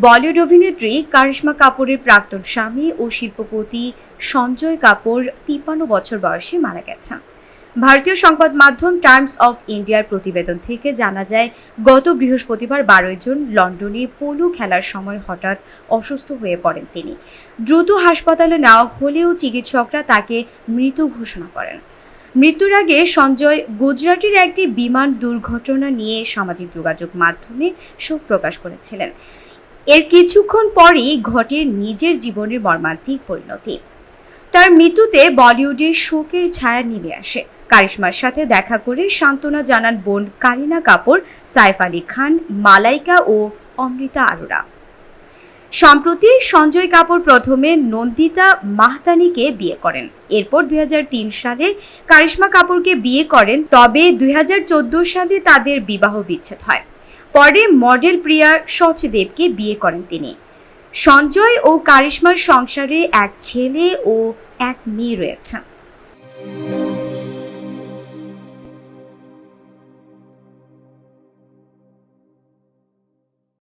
বলিউড অভিনেত্রী কারিশ্মা কাপুরের প্রাক্তন স্বামী ও শিল্পপতি সঞ্জয় কাপুর তিপ্পান্ন বছর বয়সে মারা গেছেন। ভারতীয় সংবাদ মাধ্যম টাইমস অফ ইন্ডিয়ার প্রতিবেদন থেকে জানা যায়, গত বৃহস্পতিবার বারোই জুন লন্ডনে পোলো খেলার সময় হঠাৎ অসুস্থ হয়ে পড়েন তিনি। দ্রুত হাসপাতালে নেওয়া হলেও চিকিৎসকরা তাকে মৃত ঘোষণা করেন। মৃত্যুর আগে সঞ্জয় গুজরাটের একটি বিমান দুর্ঘটনা নিয়ে সামাজিক যোগাযোগ মাধ্যমে শোক প্রকাশ করেছিলেন। এর কিছুক্ষণ পরই ঘটে নিজের জীবনের মর্মান্তিক পরিণতি। তার মৃত্যুতে বলিউডে শোকের ছায়া নেমে আসে। কারিশ্মার সাথে দেখা করে সান্ত্বনা জানান বোন কারিনা কাপুর, সাইফ আলী খান, মালাইকা ও অমৃতা আরোরা। সম্প্রতি সঞ্জয় কাপুর প্রথমে নন্দিতা মাহতানিকে বিয়ে করেন। এরপর দুই হাজার তিন সালে কারিশ্মা কাপুরকে বিয়ে করেন। তবে দুই হাজার চোদ্দ সালে তাদের বিবাহ বিচ্ছেদ হয়। পরে মডেল প্রিয়া সচদেবকে বিয়ে করেন তিনি। সঞ্জয় ও কারিশ্মার সংসারে এক ছেলে ও এক মেয়ে রয়েছে।